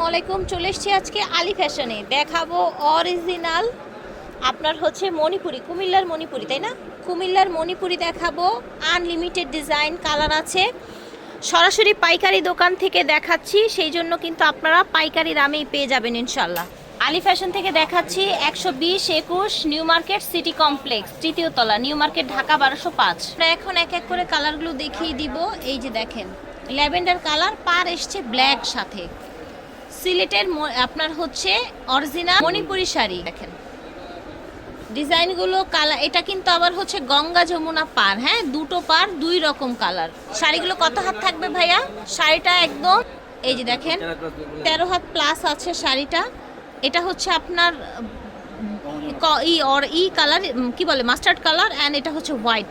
আসসালামু আলাইকুম, চলে এসেছি আজকে আলি ফ্যাশনে। দেখাবো অরিজিনাল আপনার হচ্ছে মণিপুরি, কুমিল্লার মণিপুরি, তাই না? কুমিল্লার মণিপুরি দেখাবো আনলিমিটেড ডিজাইন কালার আছে। সরাসরি পাইকারি দোকান থেকে দেখাচ্ছি, সেই জন্য কিন্তু আপনারা পাইকারি দামেই পেয়ে যাবেন ইনশাল্লাহ। আলি ফ্যাশন থেকে দেখাচ্ছি, একশো বিশ, একুশ, নিউ মার্কেট, সিটি কমপ্লেক্স, তৃতীয় তলা, নিউ মার্কেট, ঢাকা বারোশো পাঁচ। এখন এক এক করে কালারগুলো দেখিয়ে দিব, এই যে দেখেন, ল্যাভেন্ডার কালার, পার এসছে ব্ল্যাক সাথে। সিলেটের আপনার হচ্ছে অরিজিনাল মণিপুরি শাড়ি। দেখেন। ডিজাইনগুলো কালার এটা কিন্তু আবার হচ্ছে গঙ্গা যমুনা পার হ্যাঁ? দুটো পার, দুই রকম কালার। শাড়িগুলো কত হাত থাকবে ভাইয়া? শাড়িটা একদম, এই যে দেখেন, তেরো হাত প্লাস আছে শাড়িটা। এটা হচ্ছে আপনার ই, অর, ই কালার কি বলে? মাস্টার্ড কালার অ্যান্ড এটা হচ্ছে হোয়াইট।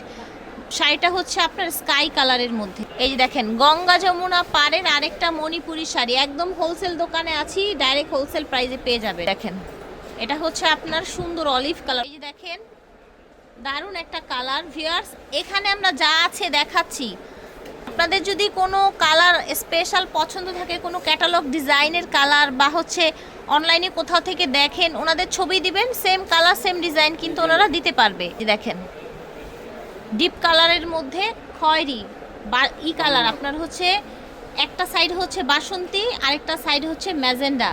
শাড়িটা হচ্ছে আপনার স্কাই কালারের মধ্যে। এই যে দেখেন, গঙ্গা যমুনা পাড়ের আরেকটা মণিপুরি শাড়ি। একদম হোলসেল দোকানে আছি ডাইরেক্ট হোলসেল প্রাইসে পেয়ে যাবে। দেখেন, এটা হচ্ছে আপনার সুন্দর অলিভ কালার এই যে দেখেন, দারুণ একটা কালার ভিউয়ার্স এখানে আমরা যা আছে দেখাচ্ছি। আপনাদের যদি কোনো কালার স্পেশাল পছন্দ থাকে, কোনো ক্যাটালগ ডিজাইনের কালার বা হচ্ছে অনলাইনে কোথাও থেকে দেখেন, ওনাদের ছবি দিবেন সেম কালার সেম ডিজাইন কিন্তু ওনারা দিতে পারবে। দেখেন ডিপ কালারের মধ্যে খয়েরি, বা ই কালার। আপনার হচ্ছে, একটা সাইড হচ্ছে বাসন্তী, আরেকটা সাইড হচ্ছে ম্যাজেন্ডা।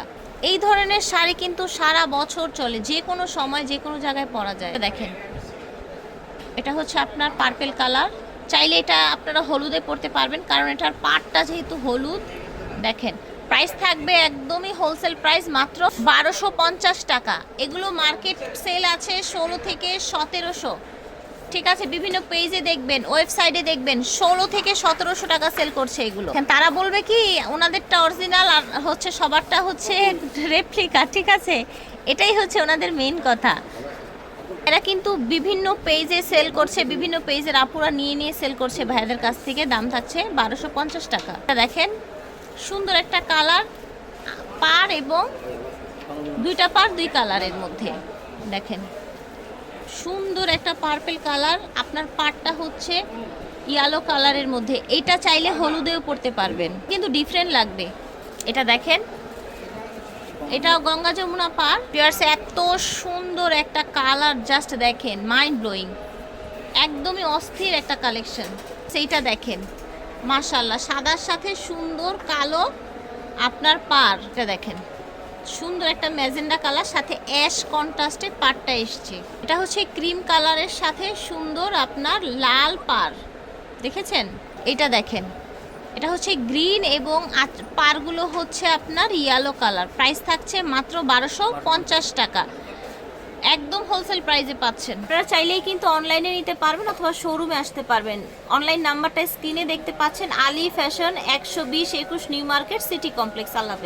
এই ধরনের শাড়ি কিন্তু সারা বছর চলে, যে কোনো সময়, যে কোনো জায়গায় পরা যায়। দেখেন, এটা হচ্ছে আপনার পার্পেল কালার চাইলে এটা আপনারা হলুদে পরতে পারবেন, কারণ এটার পাটটা যেহেতু হলুদ। দেখেন প্রাইস থাকবে একদমই হোলসেল প্রাইস মাত্র বারোশো পঞ্চাশ টাকা। এগুলো মার্কেট সেল আছে ষোলো থেকে সতেরোশো। ঠিক আছে, বিভিন্ন পেজে দেখবেন ওয়েবসাইটে দেখবেন, ষোলো থেকে সতেরোশো টাকা সেল করছে এগুলো। তারা বলবে কি, ওনাদেরটা অরিজিনাল আর হচ্ছে সবারটা হচ্ছে রেপ্লিকা ঠিক আছে? এটাই হচ্ছে ওনাদের মেন কথা। এরা কিন্তু বিভিন্ন পেজে সেল করছে, বিভিন্ন পেজের আপুরা নিয়ে নিয়ে সেল করছে। ভাইয়াদের কাছ থেকে দাম থাকছে বারোশো পঞ্চাশ টাকা। দেখেন, সুন্দর একটা কালার পার এবং দুইটা পার দুই কালারের মধ্যে। দেখেন। সুন্দর একটা পার্পেল কালার আপনার পাটটা হচ্ছে ইয়েলো কালারের মধ্যে। এটা চাইলে হলুদেও পড়তে পারবেন, কিন্তু ডিফারেন্ট লাগবে। এটা দেখেন, এটাও গঙ্গা যমুনা পার। পিয়ার্স এত সুন্দর একটা কালার জাস্ট দেখেন মাইন্ড ব্লোয়িং একদমই অস্থির একটা কালেকশন সেইটা দেখেন মাশাল্লাহ সাদার সাথে সুন্দর কালো আপনার পার। এটা দেখেন। সুন্দর একটা ম্যাজেন্ডা কালার, সাথে অ্যাশ কন্ট্রাস্টে পারটা এসছে। এটা হচ্ছে ক্রিম কালারের সাথে সুন্দর আপনার লাল পার দেখেছেন? এটা দেখেন। এটা হচ্ছে গ্রিন এবং পারগুলো হচ্ছে আপনার ইয়েলো কালার। প্রাইস থাকছে মাত্র বারোশো পঞ্চাশ টাকা। একদম হোলসেল প্রাইসে পাচ্ছেন। আপনারা চাইলেই কিন্তু অনলাইনে নিতে পারবেন অথবা শোরুমে আসতে পারবেন। অনলাইন নাম্বারটা স্ক্রিনে দেখতে পাচ্ছেন আলী ফ্যাশন একশো বিশ একুশ new market city complex Allah